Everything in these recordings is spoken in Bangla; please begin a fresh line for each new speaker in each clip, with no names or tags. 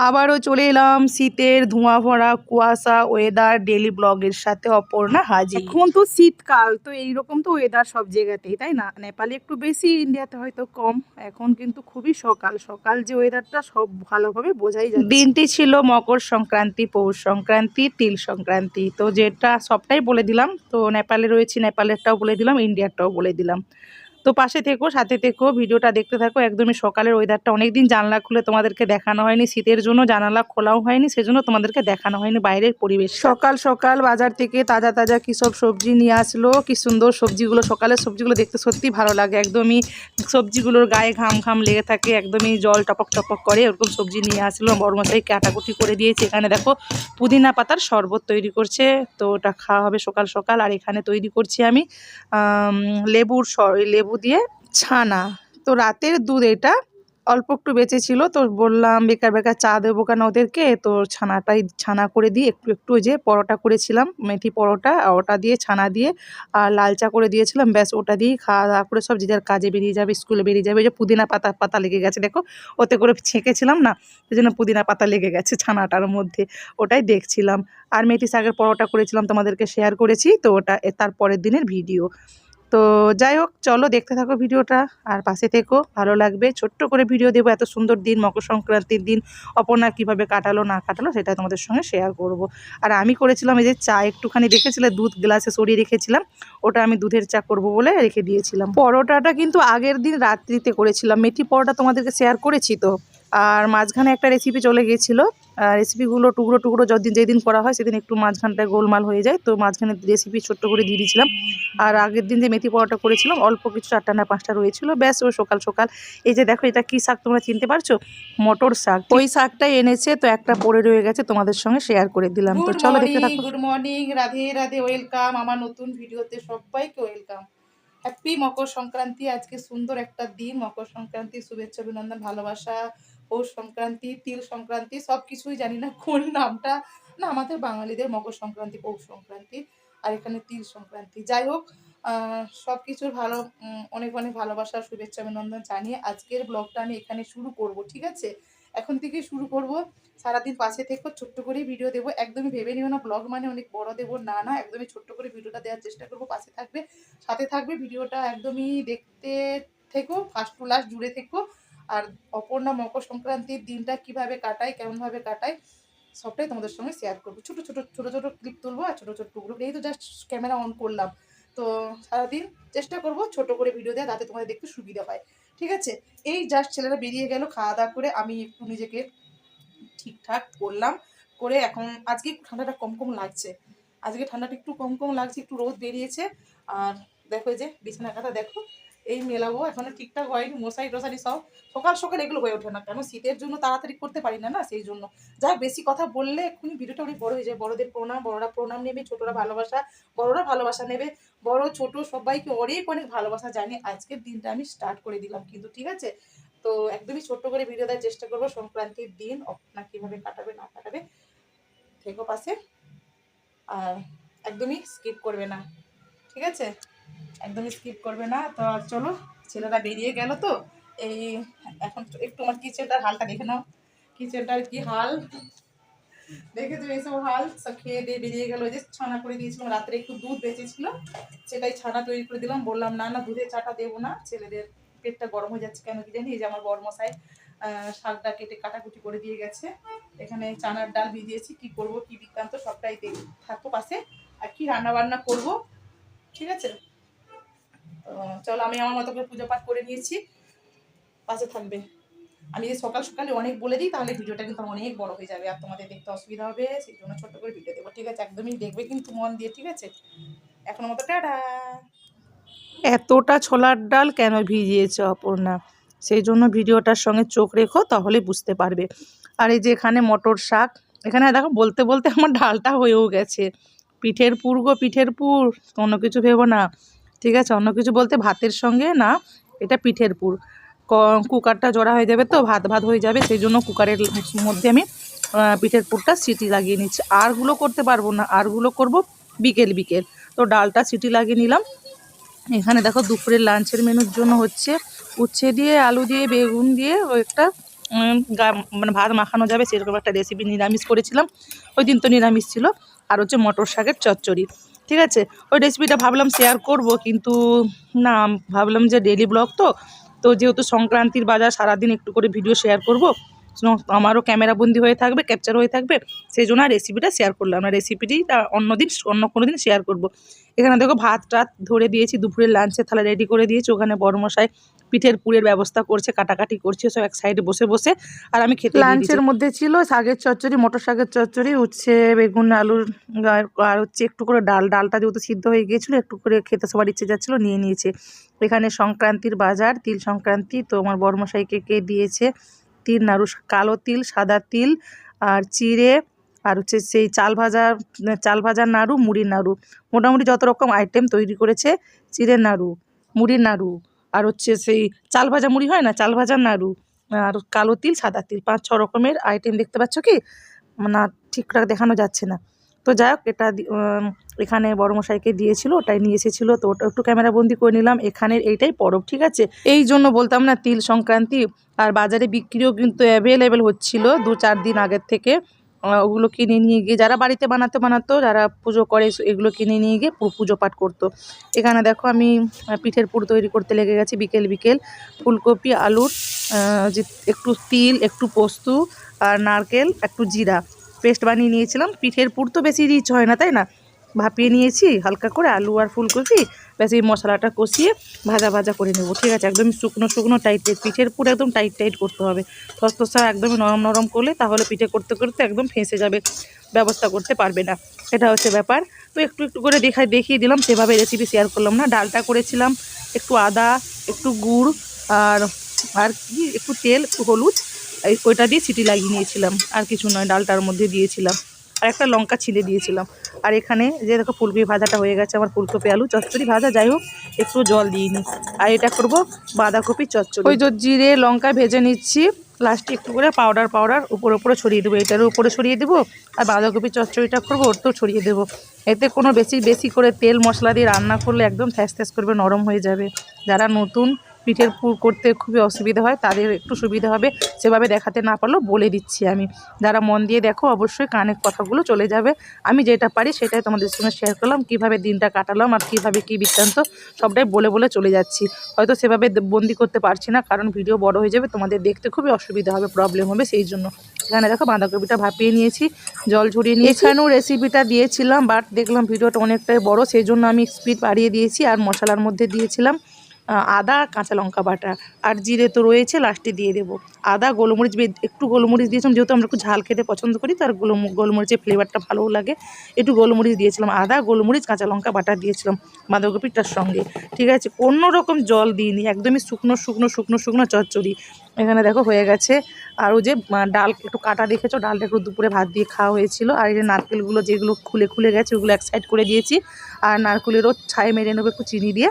আবারও চলে এলাম শীতের ধোঁয়া ভরা কুয়াশা ওয়েদার ডেলি ব্লগের সাথে অপর্ণা হাজির
এখন তো শীতকাল তো এইরকম তো ওয়েদার সব জায়গাতেই তাই না? নেপালে একটু বেশি ইন্ডিয়াতে হয়তো কম। এখন কিন্তু খুবই সকাল সকাল যে ওয়েদারটা সব ভালোভাবে বোঝাই যায়
দিনটি ছিল মকর সংক্রান্তি পৌষ সংক্রান্তি তিল সংক্রান্তি। তো যেটা সবটাই বলে দিলাম তো নেপালে রয়েছি নেপালেরটাও বলে দিলাম ইন্ডিয়ারটাও বলে দিলাম। তো পাশে থেকো, সাথে থেকো, ভিডিওটা দেখতে থাকো। একদমই সকালের ওয়েদারটা অনেকদিন জানলা খুলে তোমাদেরকে দেখানো হয়নি, শীতের জন্য জানালা খোলাও হয়নি, সেজন্য তোমাদেরকে দেখানো হয়নি বাইরের পরিবেশ। সকাল সকাল বাজার থেকে তাজা তাজা কী সব সবজি নিয়ে আসলো, কি সুন্দর সবজিগুলো, সকালের সবজিগুলো দেখতে সত্যি ভালো লাগে। একদমই সবজিগুলোর গায়ে ঘাম ঘাম লেগে থাকে, একদমই জল টপক টপক করে ওরকম সবজি নিয়ে আসলো। বড়মশাই কাটাকুটি করে দিয়েছে। এখানে দেখো, পুদিনা পাতার শরবত তৈরি করছে, তো ওটা খাওয়া হবে সকাল সকাল। আর এখানে তৈরি করছি আমি লেবুর স- লেবু দিয়ে ছানা। তো রাতের দুধ এটা অল্প একটু বেঁচে ছিল। তো বললাম, বেকার বেকার চা দেবো কেন ওদেরকে? তো ছানাটাই ছানা করে দিয়ে একটু একটু যে পরোটা করেছিলাম, মেথি পরোটা ওটা দিয়ে ছানা দিয়ে, আর লাল চা করে দিয়েছিলাম। ব্যাস, ওটা দিয়েই খাওয়া দাওয়া করে সব যে যার কাজে বেরিয়ে যাবে, স্কুলে বেরিয়ে যাবে। যে পুদিনা পাতা পাতা লেগে গেছে, দেখো। ওতে করে ছেঁকেছিলাম না, সেই জন্য পুদিনা পাতা লেগে গেছে ছানাটার মধ্যে। ওটাই দেখছিলাম। আর মেথি শাকের পরোটা করেছিলাম, তোমাদেরকে শেয়ার করেছি। তো ওটা তার পরের দিনের ভিডিও তো যাই হোক, চলো দেখতে থাকো ভিডিওটা আর পাশে থেকো। ভালো লাগবে। ছোট্ট করে ভিডিও দেবো, এত সুন্দর দিন, মকর সংক্রান্তির দিন, অপর্ণা কীভাবে কাটালো, না কাটালো, সেটা তোমাদের সঙ্গে শেয়ার করব। আর আমি করেছিলাম এই যে চা একটুখানি দেখেছিলে, দুধ গ্লাসে সরিয়ে রেখেছিলাম, ওটা আমি দুধের চা করব বলে রেখে দিয়েছিলাম। পরোটাটা কিন্তু আগের দিন রাত্রিতে করেছিলাম। মেথি পরোটা তোমাদেরকে শেয়ার করেছি তো। আর মাঝখানে একটা রেসিপি চলে গিয়েছিল রেসিপিগুলো টুকরো টুকরো যদিন যেদিন করা হয় সেদিন একটু মাঝখানটায় গোলমাল হয়ে যায়। তো মাঝখানে রেসিপি ছোট্ট করে দিয়ে দিয়েছিলাম। আর আগের দিন যে মেথি পরোটা করেছিলাম অল্প কিছু চারটা না পাঁচটা রয়েছিল। ব্যাস ওই সকাল সকাল। এই যে দেখো এটা কি শাক তোমরা চিনতে পারছ? মটর শাক। ওই শাকটাই এনেছে তো একটা পড়ে রয়ে গেছে তোমাদের সঙ্গে শেয়ার করে দিলাম। তো চলো দেখতে থাকো।
Good morning Radhe Radhe welcome আমার নতুন ভিডিওতে সবাইকে ওয়েলকাম হ্যাপি মকর সংক্রান্তি আজকে সুন্দর একটা দিন। মকর সংক্রান্তি শুভেচ্ছা অভিনন্দন ভালোবাসা। পৌষ সংক্রান্তি, তিল সংক্রান্তি সব কিছুই জানি না কোন নামটা। না, আমাদের বাঙালিদের মকর সংক্রান্তি, পৌষ সংক্রান্তি, আর এখানে তিল সংক্রান্তি। যাই হোক সব কিছুর ভালো অনেক অনেক ভালোবাসা, শুভেচ্ছা, অভিনন্দন জানিয়ে আজকের ব্লগটা আমি এখানে শুরু করব, ঠিক আছে? এখন থেকে শুরু করব। সারাদিন পাশে থেকো, ছোট্ট করেই ভিডিও দেবো। একদমই ভেবে নিও না ব্লগ মানে অনেক বড় দেবো। না না, একদমই ছোট্ট করে ভিডিওটা দেওয়ার চেষ্টা করব, পাশে থাকবে, সাথে থাকবে ভিডিওটা একদমই দেখতে থেকো ফার্স্ট টু লাস্ট জুড়ে থেকো। আর অপর্ণা মকর সংক্রান্তির দিনটা কীভাবে কাটায়, কেমনভাবে কাটায়, সবটাই তোমাদের সঙ্গে শেয়ার করব। ছোটো ছোটো ছোটো ছোটো ক্লিপ তুলবো আর ছোটো ছোটো টুকরো এই তো জাস্ট ক্যামেরা অন করলাম, তো সারাদিন চেষ্টা করব ছোট করে ভিডিও দেওয়া তাতে তোমাদের দেখতে সুবিধা হয় ঠিক আছে? এই জাস্ট ছেলেরা বেরিয়ে গেল, খাওয়া দাওয়া করে আমি একটু নিজেকে ঠিকঠাক করলাম, করে এখন আজকে ঠান্ডাটা কম কম লাগছে। আজকে ঠান্ডাটা একটু কম কম লাগছে, একটু রোদ বেরিয়েছে। আর দেখো যে বিছানা কাটা দেখো এই মেলাবো, এখনও ঠিকঠাক হয়নি, মশারি টশারি সব। সকাল সকাল এগুলো হয়ে ওঠে না কেন শীতের জন্য তাড়াতাড়ি করতে পারি না না সেই জন্য। যা বেশি কথা বললে এক্ষুনি ভিডিওটা অনেক বড় হয়ে যায়। বড়দের প্রণাম, বড়রা প্রণাম নেবে, ছোটরা ভালোবাসা, বড়রা ভালোবাসা নেবে। বড়, ছোট সবাইকে অনেক অনেক ভালোবাসা জানি আজকের দিনটা আমি স্টার্ট করে দিলাম। কিন্তু ঠিক আছে, তো একদমই ছোট্ট করে ভিডিও দেওয়ার চেষ্টা করব। সংক্রান্তির দিন আপনার কীভাবে কাটাবে, না কাটাবে, থেকো পাশে। আর একদমই স্কিপ করবে না। ঠিক আছে? একদমই স্কিপ করবে না। তো চলো ছেলেরা বেরিয়ে গেল তো। এই এখন একটু আমার কিচেনটার হালটা দেখে নাও। কিচেনটার কি হাল? দেখে তো এইসব হাল? সব খেয়ে দিয়ে বেরিয়ে গেল। যে ছানা করে দিয়েছিলাম রাত্রে একটু দুধ বেঁচেছিল। সেটাই ছানা তৈরি করে দিলাম। বললাম না না দুধের চাটা দেবো না। ছেলেদের পেটটা গরম হয়ে যাচ্ছে কেন কি জানি? এই যে আমার বড়মশাই আহ, শাকটা কেটে কাটাকুটি করে দিয়ে গেছে। এখানে চানার ডাল ভিজিয়েছি। কি করব কি বৃত্তান্ত সবটাই থাকব পাশে। আর কি রান্না বান্না করব? ঠিক আছে? চলো, আমি আমার মতো করে পুজো পাঠ করে নিয়েছি। পাশে থাকবে। আমি যদি সকাল সকালে অনেক বলে দিই, তাহলে ভিডিওটা কিন্তু অনেক বড় হয়ে যাবে আর তোমাদের দেখতে অসুবিধা হবে, সেই জন্য ছোট্ট করে ভিডিও দেবো। ঠিক আছে, একদমই দেখবে কিন্তু মন দিয়ে, ঠিক আছে? এখন মতো টাটা।
এতটা ছোলার ডাল কেন ভিজিয়েছে, অপর্ণা? সেই জন্য ভিডিওটার সঙ্গে চোখ রেখো, তাহলে বুঝতে পারবে। আর এই যে এখানে মটর শাক, এখানে দেখো, বলতে বলতে আমার ডালটা হয়েও গেছে। পিঠের পুর গো, পিঠের পুর, কোনো কিছু ভেবো না। ঠিক আছে? অন্য কিছু বলতে ভাতের সঙ্গে না, এটা পিঠের পুর। কুকারটা জোড়া হয়ে যাবে তো, ভাত ভাত হয়ে যাবে, সেই জন্য কুকারের মধ্যে আমি পিঠের পুরটা সিটি লাগিয়ে নিচ্ছি। আরগুলো করতে পারব না আরগুলো করব বিকেল বিকেল। তো ডালটা সিটি লাগিয়ে নিলাম। এখানে দেখো দুপুরের লাঞ্চের মেনুর জন্য হচ্ছে উচ্ছে দিয়ে, আলু দিয়ে, বেগুন দিয়ে, ও একটা মানে ভাত মাখানো যাবে, সেরকম একটা রেসিপি নিরামিষ করেছিলাম। ওই দিন তো নিরামিষ ছিল। আর হচ্ছে মটর শাকের চচ্চড়ি। ঠিক আছে? ওই রেসিপিটা ভাবলাম শেয়ার করব, কিন্তু না, ভাবলাম যে ডেলি ব্লগ তো। তো যেহেতু সংক্রান্তির বাজার, সারাদিন একটু করে ভিডিও শেয়ার করব। আমারও ক্যামেরা বন্দি হয়ে থাকবে ক্যাপচার হয়ে থাকবে। সেই জন্য আর রেসিপিটা শেয়ার করলাম না। রেসিপিটি অন্য দিন অন্য কোনো দিন শেয়ার করব। এখানে দেখো ভাত টাত ধরে দিয়েছি, দুপুরের লাঞ্চে থালা রেডি করে দিয়েছি। ওখানে বড়মশাই পিঠের পুরের ব্যবস্থা করছে কাটাকাটি করছে সব এক সাইডে বসে বসে। আর আমি খেতে লাঞ্চের মধ্যে ছিল শাকের চচ্চড়ি মটর শাকের চচ্চড়ি উচ্ছে বেগুন আলুর আর হচ্ছে একটু করে ডাল। ডালটা যেহেতু সিদ্ধ হয়ে গিয়েছিল একটু করে খেতে সবার ইচ্ছে যাচ্ছিল নিয়ে নিয়েছে। এখানে সংক্রান্তির বাজার তিল সংক্রান্তি তো আমার বড়মশাইকে কে দিয়েছে? তিল নাড়ু কালো তিল সাদা তিল আর চিড়ে আর হচ্ছে সেই চাল ভাজা চাল ভাজার নাড়ু মুড়ির নাড়ু। মোটামুটি যত রকম আইটেম তৈরি করেছে চিড়ের নাড়ু মুড়ির নাড়ু। আর হচ্ছে সেই চাল ভাজা মুড়ি হয় না? চাল ভাজা নাড়ু, আর কালো তিল, সাদা তিল, পাঁচ, ছ রকমের আইটেম দেখতে পাচ্ছ কি? না ঠিকঠাক দেখানো যাচ্ছে না। তো যাই হোক, এটা এখানে বড় মশাইকে দিয়েছিল, ওটাই নিয়ে এসেছিল, তো ওটা একটু ক্যামেরা বন্দি করে নিলাম। এখানের এইটাই পরব, ঠিক আছে? এই জন্য বলতাম না, তিল সংক্রান্তি আর বাজারে বিক্রিও কিন্তু অ্যাভেলেবেল হচ্ছিল দু চার দিন আগের থেকে। ওগুলো কিনে নিয়ে গিয়ে, যারা বাড়িতে বানাতে বানাতো, যারা পুজো করে এগুলো কিনে নিয়ে গিয়ে পুজো পাঠ করতো। এখানে দেখো আমি পিঠের পুর তৈরি করতে লেগে গেছি বিকেল বিকেল। ফুলকপি, আলুর যে একটু তিল, একটু পোস্ত আর নারকেল, একটু জিরা। পেস্ট বানিয়ে নিয়েছিলাম। পিঠের পুর তো বেশি রিচ হয় না, তাই না? ভাপিয়ে নিয়েছি, হালকা করে আলু আর ফুলকপি, ব্যাস এই মশলাটা কষিয়ে ভাজা ভাজা করে নেব, ঠিক আছে? একদম শুকনো শুকনো টাইট টাইট পিঠের পুর একদম টাইট টাইট করতে হবে। থসথসা একদমই নরম নরম করলে তাহলে পিঠে করতে করতে একদম ফেঁসে যাবে, ব্যবস্থা করতে পারবে না। এটা হচ্ছে ব্যাপার। তো একটু একটু করে দেখাই, দেখিয়ে দিলাম, সেভাবে রেসিপি শেয়ার করলাম না। ডালটা করেছিলাম, একটু আদা, একটু গুড় আর আর কি, একটু তেল, একটু হলুদ ওইটা দিয়ে সিটি লাগিয়ে নিয়েছিলাম। আর কিছু নয়, ডালটার মধ্যে দিয়েছিলাম। আর একটা লঙ্কা ছিলে দিয়েছিলাম। আর এখানে যে দেখো ফুলকপি ভাজাটা হয়ে গেছে, আমার ফুলকপি আলু, চচ্চড়ি ভাজা, যাই হোক, একটু জল দিয়ে নিই। আর এটা করব বাঁধাকপি চচ্চড়ি। ওই জিরে, লঙ্কা ভেজে নিচ্ছি। লাস্টে একটু করে পাউডার পাউডার উপরে উপরে ছড়িয়ে দেবো। এটারও উপরে ছড়িয়ে দেবো। আর বাঁধাকপি চচ্চড়িটা করব ওরতেও ছড়িয়ে দেবো। এতে কোনো বেশি বেশি করে তেল মশলা দিয়ে রান্না করলে একদম থ্যাস থ্যাস করবে, নরম হয়ে যাবে। যারা নতুন পিঠের পুর করতে খুবই অসুবিধা হয়, তাদের একটু সুবিধা হবে, সেভাবে দেখাতে না পারলেও বলে দিচ্ছি আমি। যারা মন দিয়ে দেখো, অবশ্যই কানে কথাগুলো চলে যাবে। আমি যেটা পারি সেটাই তোমাদের সঙ্গে শেয়ার করলাম, কীভাবে দিনটা কাটালাম আর কীভাবে কী বৃত্তান্ত, সবটাই বলে বলে চলে যাচ্ছি। হয়তো সেভাবে বন্দি করতে পারছি না, কারণ ভিডিও বড় হয়ে যাবে, তোমাদের দেখতে খুবই অসুবিধা হবে প্রবলেম হবে সেই জন্য। এখানে দেখো বাঁধাকপিটা ভাপিয়ে নিয়েছি, জল ঝরিয়ে নিয়ে এখানেও রেসিপিটা দিয়েছিলাম বাট দেখলাম ভিডিওটা অনেকটাই বড়, সেই জন্য আমি স্পিড বাড়িয়ে দিয়েছি, আর মশলার মধ্যে দিয়েছিলাম। আদা, কাঁচা লঙ্কা বাটা আর জিরে তো রয়েছে লাস্টে দিয়ে দেবো। আদা, গোলমরিচ একটু গোলমরিচ দিয়েছিলাম, যেহেতু আমরা একটু ঝাল খেতে পছন্দ করি তার গোলম, গোলমরিচের ফ্লেভারটা ভালোও লাগে। একটু গোলমরিচ দিয়েছিলাম, আদা, গোলমরিচ, কাঁচা লঙ্কা বাটা দিয়েছিলাম বাঁধাকপিটার সঙ্গে। ঠিক আছে কোনো রকম জল দিইনি, একদমই শুকনো শুকনো শুকনো শুকনো চচ্চড়ি। এখানে দেখো হয়ে গেছে, আর ওই যে ডাল একটু কাটা দেখেছ? ডালটা একটু দুপুরে ভাত দিয়ে খাওয়া হয়েছিল। আর এই যে নারকেলগুলো যেগুলো খুলে খুলে গেছে, ওগুলো এক সাইড করে দিয়েছি। আর নারকেলেরও ছায় মেরে নেব একটু চিনি দিয়ে।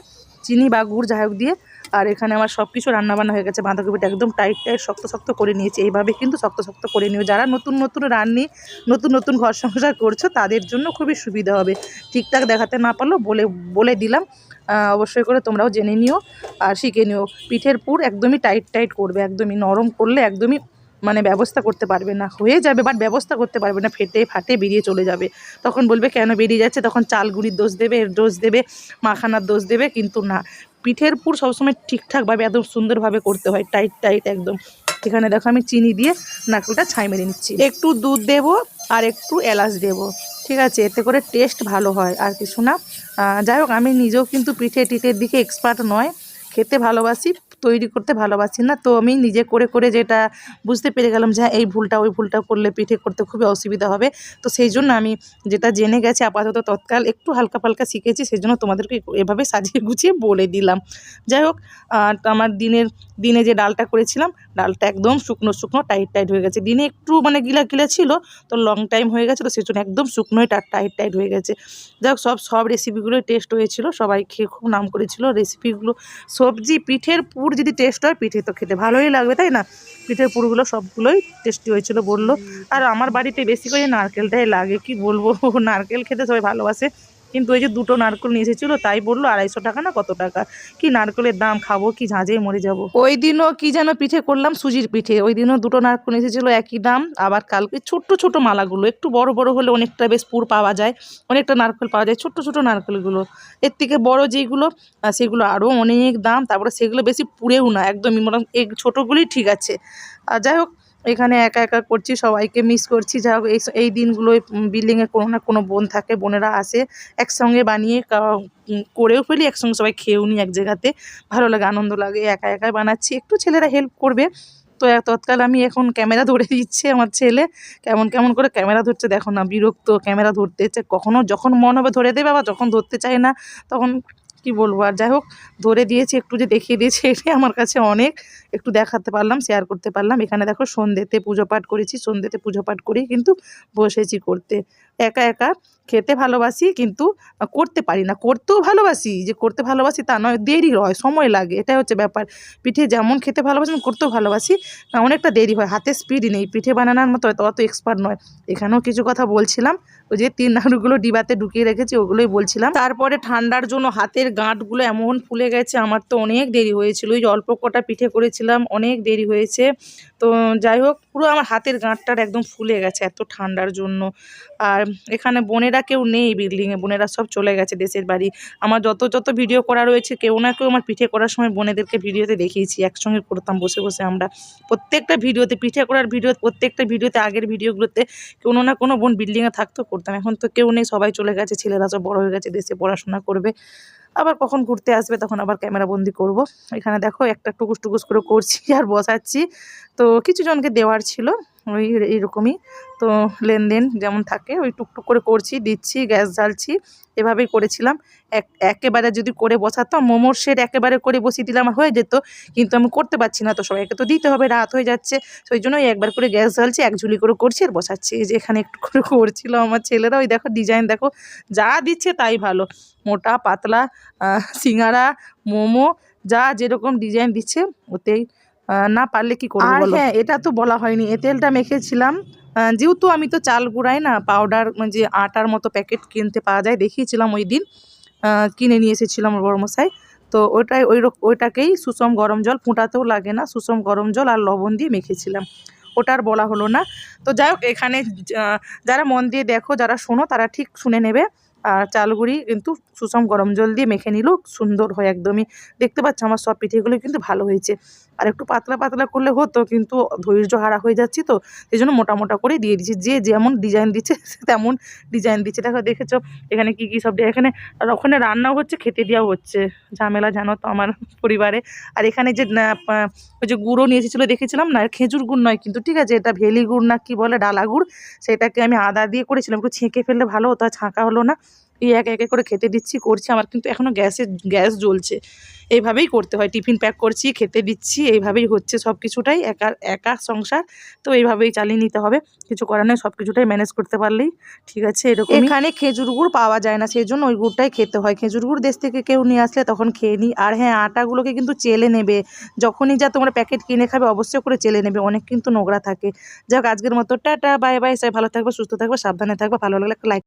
চিনি বা গুড় যাই হোক দিয়ে, আর এখানে আমার সব কিছু রান্নাবান্না হয়ে গেছে, বাঁধাকপিটা একদম টাইট টাইট শক্ত শক্ত করে নিয়েছি। এইভাবে কিন্তু শক্ত শক্ত করে নিও। যারা নতুন নতুন রান্নি, নতুন নতুন ঘর সংসার করছ, তাদের জন্য খুবই সুবিধা হবে। ঠিকঠাক দেখাতে না পারলেও বলে বলে দিলাম। অবশ্যই করে তোমরাও জেনে নিও আর শিখে নিও। পিঠের পুর একদমই টাইট টাইট করবে, একদমই নরম করলে একদমই মানে ব্যবস্থা করতে পারবে না। হয়ে যাবে বাট ব্যবস্থা করতে পারবে না। ফেটে ফাটে বেরিয়ে চলে যাবে। তখন বলবে, কেন বেরিয়ে যাচ্ছে? তখন চালগুড়ির দোষ দেবে, এর দোষ দেবে, মাখানার দোষ দেবে, কিন্তু না। পিঠের পুর সবসময় ঠিকঠাকভাবে একদম সুন্দরভাবে করতে হয় টাইট টাইট একদম। এখানে দেখো আমি চিনি দিয়ে নাকলটা ছাই মেরে নিচ্ছি। একটু দুধ দেবো আর একটু এলাচ দেবো, ঠিক আছে? এতে করে টেস্ট ভালো হয় আর কিছু না। যাই হোক, আমি নিজেও কিন্তু পিঠে টিঠের দিকে এক্সপার্ট নয়। খেতে ভালোবাসি। তৈরি করতে ভালোবাসি না। তো আমি নিজে করে করে যেটা বুঝতে পেরে গেলাম যে হ্যাঁ এই ভুলটা ওই ভুলটা করলে পিঠে করতে খুবই অসুবিধা হবে। তো সেই জন্য আমি যেটা জেনে গেছি, আপাতত তৎকাল একটু হালকা ফালকা শিখেছি, সেই জন্য তোমাদেরকে এভাবে সাজিয়ে গুছিয়ে বলে দিলাম। যাই হোক আমার দিনের, দিনে যে ডালটা করেছিলাম, ডালটা একদম শুকনো শুকনো, টাইট টাইট হয়ে গেছে। দিনে একটু মানে গিলা গিলা ছিল, তো লং টাইম হয়ে গেছে, তো সেই জন্য একদম শুকনোই টাইট টাইট টাইট হয়ে গেছে। যাই হোক, সব সব রেসিপিগুলোই টেস্ট হয়েছিল, সবাই খেয়ে খুব নাম করেছিল। রেসিপিগুলো সবজি, পিঠের পুর যদি টেস্ট হয়, পিঠে তো খেতে ভালোই লাগবে, তাই না? পিঠের পুরগুলো সবগুলোই টেস্টি হয়েছিল বলল। আর আমার বাড়িতে বেশি করে নারকেলটাই লাগে, কি বলব? নারকেল খেতে সবাই ভালোবাসে। কিন্তু ওই যে দুটো নারকেল নিয়ে এসেছিল, তাই বলল আড়াইশো টাকা না কত টাকা? কি নারকেলের দাম খাব, কি ঝাঁঝে মরে যাব? ওই দিনও কি যেন পিঠে করলাম সুজির পিঠে। ওই দিনও দুটো নারকেল এসেছিল, একই দাম। আবার কালকে ছোট্ট ছোট মালাগুলো, একটু বড় বড় হলে অনেকটা বেশ পুর পাওয়া যায়, অনেকটা নারকেল পাওয়া যায়, ছোট্ট ছোট নারকেলগুলো। এর থেকে বড় যেগুলো সেগুলো আরও অনেক দাম, তারপরে সেগুলো বেশি পুড়েও না, একদমই মোটামুটি এই ছোটোগুলোই ঠিক আছে। আর যাই হোক এখানে একা একা করছি, সবাইকে মিস করছি। যা হোক, এই এই দিনগুলোয় বিল্ডিংয়ে কোনো না কোনো বোন থাকে, বোনেরা আসে, একসঙ্গে বানিয়ে করেও ফেলি, একসঙ্গে সবাই খেয়েও নিই এক জায়গাতে। ভালো লাগে, আনন্দ লাগে, একা একাই বানাচ্ছি। একটু ছেলেরা হেল্প করবে। তো তৎকাল আমি এখন ক্যামেরা ধরে দিচ্ছে আমার ছেলে। কেমন কেমন করে ক্যামেরা ধরছে দেখো না, বিরক্ত ক্যামেরা ধরতে হচ্ছে কখনো যখন মন হবে ধরে দেবে, আবার যখন ধরতে চায় না, তখন কি বলব? আর যাই হোক, ধরে দিয়েছি, একটু যে দেখিয়ে দিয়েছে, এটাই আমার কাছে অনেক। একটু দেখাতে পারলাম শেয়ার করতে পারলাম। এখানে দেখো সন্ধ্যেতে পুজো পাঠ করেছি, সন্ধ্যেতে পুজো পাঠ করেই কিন্তু বসেছি করতে। একা একা খেতে ভালোবাসি কিন্তু করতে পারি না। করতেও ভালোবাসি, যে করতে ভালোবাসি তা নয়, দেরি হয়, সময় লাগে, এটাই হচ্ছে ব্যাপার। পিঠে যেমন খেতে ভালোবাসি করতেও ভালোবাসি। অনেকটা দেরি হয়, হাতে স্পিড নেই, পিঠে বানানোর মতো অত এক্সপার্ট নয়। এখানেও কিছু কথা বলছিলাম, ওই যে তিন নাড়ুগুলো ডিবাতে ঢুকিয়ে রেখেছি, ওগুলোই বলছিলাম। তারপরে ঠান্ডার জন্য হাতের গাঁটগুলো এমন ফুলে গেছে, আমার তো অনেক দেরি হয়েছিল, ওই অল্প কটা পিঠে করেছিলাম, অনেক দেরি হয়েছে। তো যাই হোক, পুরো আমার হাতের গাঁটটার একদম ফুলে গেছে এত ঠান্ডার জন্য। আর এখানে বোনেরা কেউ নেই বিল্ডিংয়ে বোনেরা সব চলে গেছে দেশের বাড়ি। আমার যত যত ভিডিও করা রয়েছে, কেউ না কেউ আমার পিঠে করার সময় বোনেদেরকে ভিডিওতে দেখিয়েছি, একসঙ্গে করতাম, বসে বসে আমরা। প্রত্যেকটা ভিডিওতে পিঠে করার ভিডিও প্রত্যেকটা ভিডিওতে আগের ভিডিওগুলোতে কোনো না কোনো বোন বিল্ডিংয়ে থাকতো, করতাম। এখন তো কেউ নেই, সবাই চলে গেছে, ছেলেরা সব বড় হয়ে গেছে, দেশে পড়াশোনা করবে। আবার কখন ঘুরতে আসবে তখন আবার ক্যামেরা বন্দি করব। এখানে দেখো একটা টুকুস টুকুস করে করছি আর বসাচ্ছি। তো কিছু জনকে দেওয়ার ছিল। ওই এইরকমই। তো লেনদেন যেমন থাকে, ওই টুকটুক করে করছি, দিচ্ছি, গ্যাস জ্বালছি, এভাবেই করেছিলাম। এক, একেবারে যদি করে বসাতাম, মোমোর শেড একেবারে করে বসিয়ে দিলে আমার হয়ে যেত, কিন্তু আমি করতে পারছি না। তো সবাইকে তো দিতে হবে, রাত হয়ে যাচ্ছে। সেই জন্য ওই একবার করে গ্যাস জ্বালছি, এক ঝুলি করে করছি আর বসাচ্ছি। যে এখানে একটু করে করছিল আমার ছেলেরা, ওই দেখো ডিজাইন দেখো, যা দিচ্ছে তাই ভালো। মোটা, পাতলা সিঙ্গারা, মোমো, যা যেরকম ডিজাইন দিচ্ছে, ওতেই না পারলে কি করব
আর
হ্যাঁ এটা তো বলা হয়নি। এ তেলটা মেখেছিলাম যেহেতু আমি তো চাল গুঁড়াই না পাউডার যে আটার মতো প্যাকেট কিনতে পাওয়া যায় দেখিয়েছিলাম ওই দিন। কিনে নিয়ে এসেছিলাম বড়মশাই। তো ওইটাই ওই ওইটাকেই সুষম গরম জল ফুটাতেও লাগে না সুষম গরম জল আর লবণ দিয়ে মেখেছিলাম। ওটা আর বলা হলো না। তো যাই হোক এখানে যারা মন দিয়ে দেখো যারা শোনো তারা ঠিক শুনে নেবে। আর চালগুড়ি কিন্তু সুষম গরম জল দিয়ে মেখে নিলেও সুন্দর হয় একদমই। দেখতে পাচ্ছ আমার সব পিঠেগুলো কিন্তু ভালো হয়েছে। আর একটু পাতলা পাতলা করলে হতো, কিন্তু ধৈর্য হারা হয়ে যাচ্ছি তো, সেই জন্য মোটা মোটা করে দিয়ে দিচ্ছি যে যেমন ডিজাইন দিচ্ছে তেমন ডিজাইন দিচ্ছে। দেখো, দেখেছ? এখানে কি কি সব এখানে আর ওখানে রান্নাও হচ্ছে, খেতে দেওয়াও হচ্ছে। ঝামেলা জানো তো আমার পরিবারে। আর এখানে যে ওই যে গুঁড়ো নিয়ে এসেছিল, দেখেছিলাম না? খেজুর গুড় নয় কিন্তু, ঠিক আছে, এটা ভেলি গুড় না কি বলে, ডালা গুড়, সেটাকে আমি আদা দিয়ে করেছিলাম। একটু ছেঁকে ফেললে ভালো হতো, আর ছাঁকা হলো না। এই একে একে করে খেতে দিচ্ছি, করছি। আমার কিন্তু এখনও গ্যাসে, গ্যাস জ্বলছে। এইভাবেই করতে হয়। টিফিন প্যাক করছি, খেতে দিচ্ছি, এইভাবেই হচ্ছে সব কিছুটাই একা একা সংসার। তো এইভাবেই চালিয়ে নিতে হবে। কিছু করার নেই সব কিছুটাই ম্যানেজ করতে পারলেই। ঠিক আছে এরকম এখানে খেজুর গুড় পাওয়া যায় না সেই জন্য ওই গুড়টাই খেতে হয়। খেজুর গুড় দেশ থেকে কেউ নিয়ে আসলে তখন খেয়ে নিই। আর হ্যাঁ আটাগুলোকে কিন্তু চেলে নেবে। যখনই যা তোমরা প্যাকেট কিনে খাবে, অবশ্যই করে চেলে নেবে। অনেক কিন্তু নোংরা থাকে। যাক আজকের মতো টাটা বাই বাই সবাই ভালো থাকবে, সুস্থ থাকবে, সাবধানে থাকবে। ভালো লাগলে লাইক